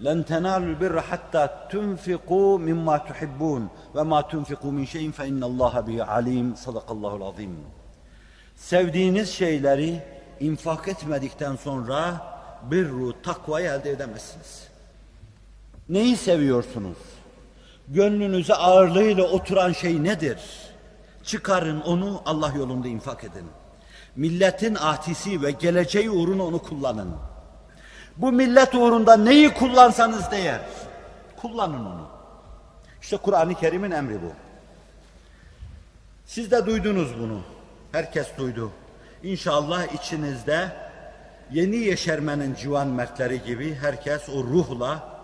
لن تنالوا البر حتى تنفقوا مما تحبون وما تنفقوا من شيء فإن الله به عليم صدق الله العظيم Sevdiğiniz şeyleri infak etmedikten sonra birru takvayı elde edemezsiniz. Neyi seviyorsunuz? Gönlünüze ağırlığıyla oturan şey nedir? Çıkarın onu Allah yolunda infak edin. Milletin ahtisi ve geleceği uğruna onu kullanın. Bu millet uğrunda neyi kullansanız değer. Kullanın onu. İşte Kur'an-ı Kerim'in emri bu. Siz de duydunuz bunu. Herkes duydu. İnşallah içinizde yeni yeşermenin civan mertleri gibi herkes o ruhla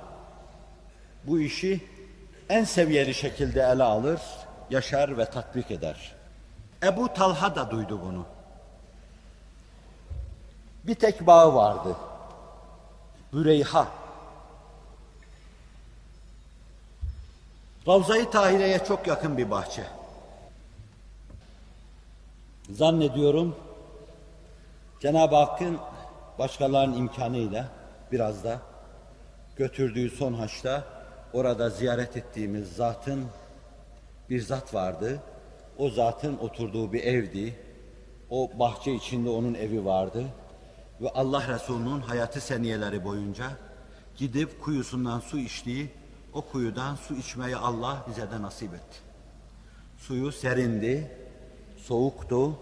bu işi en seviyeli şekilde ele alır, yaşar ve tatbik eder. Ebu Talha da duydu bunu. Bir tek bağı vardı. Büreyha. Ravza-i Tahire'ye çok yakın bir bahçe. Zannediyorum Cenab-ı Hakk'ın başkalarının imkanıyla biraz da götürdüğü son haçta orada ziyaret ettiğimiz zatın bir zat vardı. O zatın oturduğu bir evdi. O bahçe içinde onun evi vardı. Ve Allah Resulü'nün hayatı seniyeleri boyunca gidip kuyusundan su içtiği o kuyudan su içmeyi Allah bize de nasip etti. Suyu serindi, soğuktu.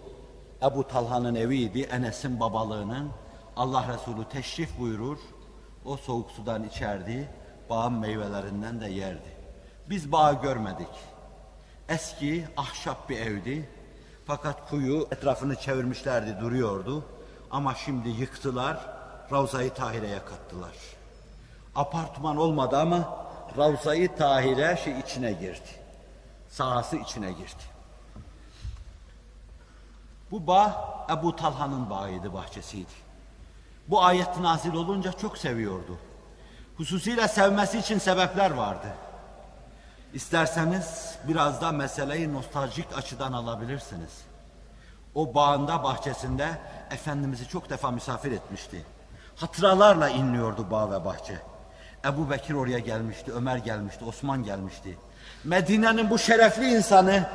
Ebu Talha'nın eviydi, Enes'in babalığının. Allah Resulü teşrif buyurur, o soğuk sudan içerdi, bağın meyvelerinden de yerdi. Biz bağı görmedik. Eski ahşap bir evdi. Fakat kuyu etrafını çevirmişlerdi, duruyordu. Ama şimdi yıktılar, Ravza-i Tahire'ye kattılar. Apartman olmadı ama Ravza-i Tahire şey içine girdi. Sahası içine girdi. Bu bağ Ebu Talha'nın bağıydı, bahçesiydi. Bu ayet nazil olunca çok seviyordu. Hususiyle sevmesi için sebepler vardı. İsterseniz biraz da meseleyi nostaljik açıdan alabilirsiniz. O bağında, bahçesinde Efendimiz'i çok defa misafir etmişti. Hatıralarla inliyordu bağ ve bahçe. Ebu Bekir oraya gelmişti, Ömer gelmişti, Osman gelmişti. Medine'nin bu şerefli insanı,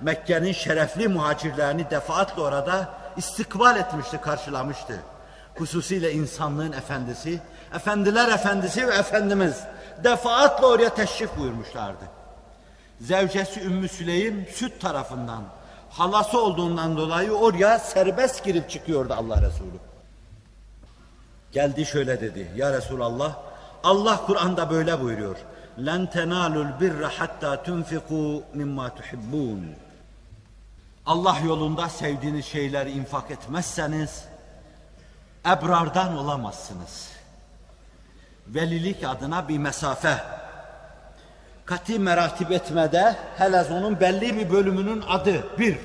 Mekke'nin şerefli muhacirlerini defaatle orada istikbal etmişti, karşılamıştı. Hususiyle insanlığın efendisi, efendiler efendisi ve Efendimiz defaatle oraya teşrif buyurmuşlardı. Zevcesi Ümmü Süleym süt tarafından, halası olduğundan dolayı oraya serbest girip çıkıyordu Allah Resulü. Geldi şöyle dedi, Ya Resulallah, Allah Kur'an'da böyle buyuruyor. لَنْ تَنَالُوا الْبِرَّ حَتَّى تُنْفِقُوا مِمَّا تُحِبُّونَ Allah yolunda sevdiğiniz şeyleri infak etmezseniz, ebrardan olamazsınız. Velilik adına bir mesafe, kati meratip etmede helez onun belli bir bölümünün adı bir.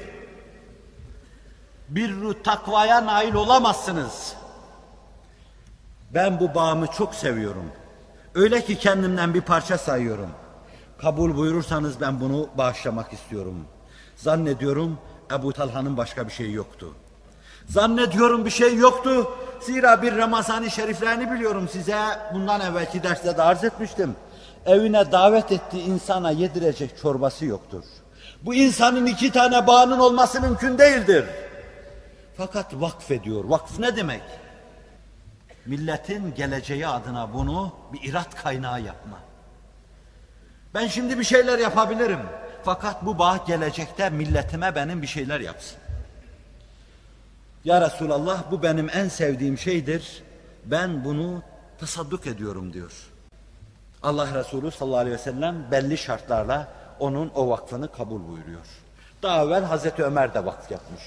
Bir takvaya nail olamazsınız. Ben bu bağımı çok seviyorum. Öyle ki kendimden bir parça sayıyorum. Kabul buyurursanız ben bunu bağışlamak istiyorum. Zannediyorum Ebu Talha'nın başka bir şeyi yoktu. Zannediyorum bir şey yoktu. Zira bir Ramazan-ı Şeriflerini biliyorum size. Bundan evvelki derste de arz etmiştim. Evine davet ettiği insana yedirecek çorbası yoktur. Bu insanın iki tane bağının olması mümkün değildir. Fakat vakfediyor. Vakf ne demek? Milletin geleceği adına bunu bir irat kaynağı yapma. Ben şimdi bir şeyler yapabilirim. Fakat bu bağ gelecekte milletime benim bir şeyler yapsın. Ya Resulallah bu benim en sevdiğim şeydir. Ben bunu tasadduk ediyorum diyor. Allah Resulü sallallahu aleyhi ve sellem belli şartlarla onun o vakfını kabul buyuruyor. Daha evvel Hazreti Ömer de vakf yapmış.